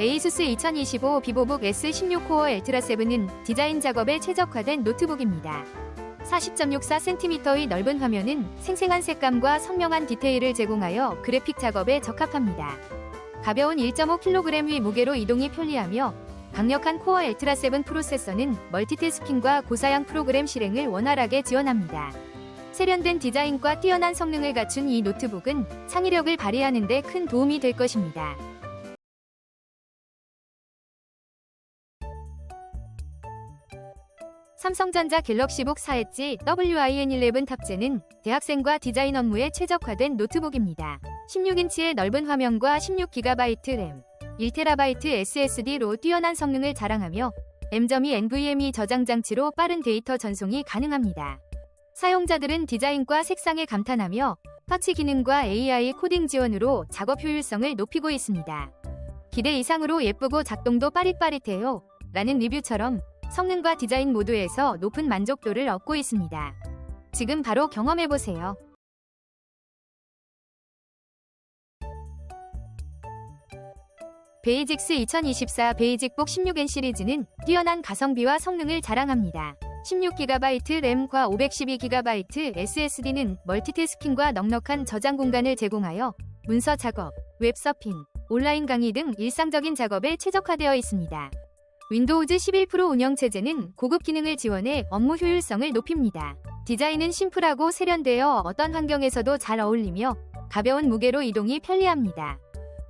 에이수스 2025 비보북 S16 코어 엘트라 7은 디자인 작업에 최적화된 노트북입니다. 40.64cm의 넓은 화면은 생생한 색감과 선명한 디테일을 제공하여 그래픽 작업에 적합합니다. 가벼운 1.5kg의 무게로 이동이 편리하며 강력한 코어 엘트라 7 프로세서는 멀티태스킹과 고사양 프로그램 실행을 원활하게 지원합니다. 세련된 디자인과 뛰어난 성능을 갖춘 이 노트북은 창의력을 발휘하는 데 큰 도움이 될 것입니다. 삼성전자 갤럭시북 4 엣지 WIN11 탑재는 대학생과 디자인 업무에 최적화된 노트북입니다. 16인치의 넓은 화면과 16GB 램, 1TB SSD로 뛰어난 성능을 자랑하며 M.2 NVMe 저장 장치로 빠른 데이터 전송이 가능합니다. 사용자들은 디자인과 색상에 감탄하며 터치 기능과 AI 코딩 지원으로 작업 효율성을 높이고 있습니다. 기대 이상으로 예쁘고 작동도 빠릿빠릿해요. 라는 리뷰처럼 성능과 디자인 모두에서 높은 만족도를 얻고 있습니다. 지금 바로 경험해보세요. 베이직스 2024 베이직북 16N 시리즈는 뛰어난 가성비와 성능을 자랑합니다. 16GB 램과 512GB SSD는 멀티태스킹과 넉넉한 저장 공간을 제공하여 문서 작업, 웹서핑, 온라인 강의 등 일상적인 작업에 최적화되어 있습니다. 윈도우즈 11 프로 운영체제는 고급 기능을 지원해 업무 효율성을 높입니다. 디자인은 심플하고 세련되어 어떤 환경에서도 잘 어울리며 가벼운 무게로 이동이 편리합니다.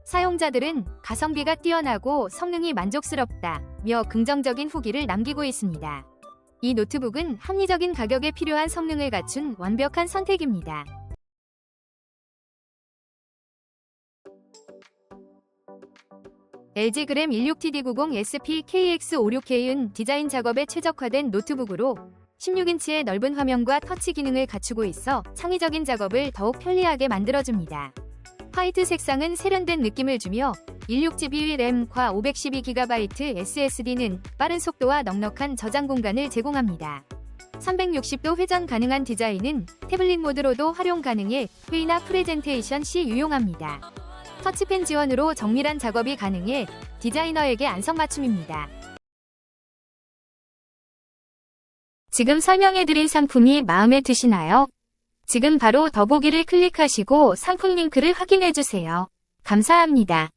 사용자들은 가성비가 뛰어나고 성능이 만족스럽다며 긍정적인 후기를 남기고 있습니다. 이 노트북은 합리적인 가격에 필요한 성능을 갖춘 완벽한 선택입니다. LG 그램 16TD90 SP KX56K은 디자인 작업에 최적화된 노트북으로 16인치의 넓은 화면과 터치 기능을 갖추고 있어 창의적인 작업을 더욱 편리하게 만들어줍니다. 화이트 색상은 세련된 느낌을 주며 16GB 램과 512GB SSD는 빠른 속도와 넉넉한 저장 공간을 제공합니다. 360도 회전 가능한 디자인은 태블릿 모드로도 활용 가능해 회의나 프레젠테이션 시 유용합니다. 터치펜 지원으로 정밀한 작업이 가능해 디자이너에게 안성맞춤입니다. 지금 설명해드린 상품이 마음에 드시나요? 지금 바로 더보기를 클릭하시고 상품 링크를 확인해주세요. 감사합니다.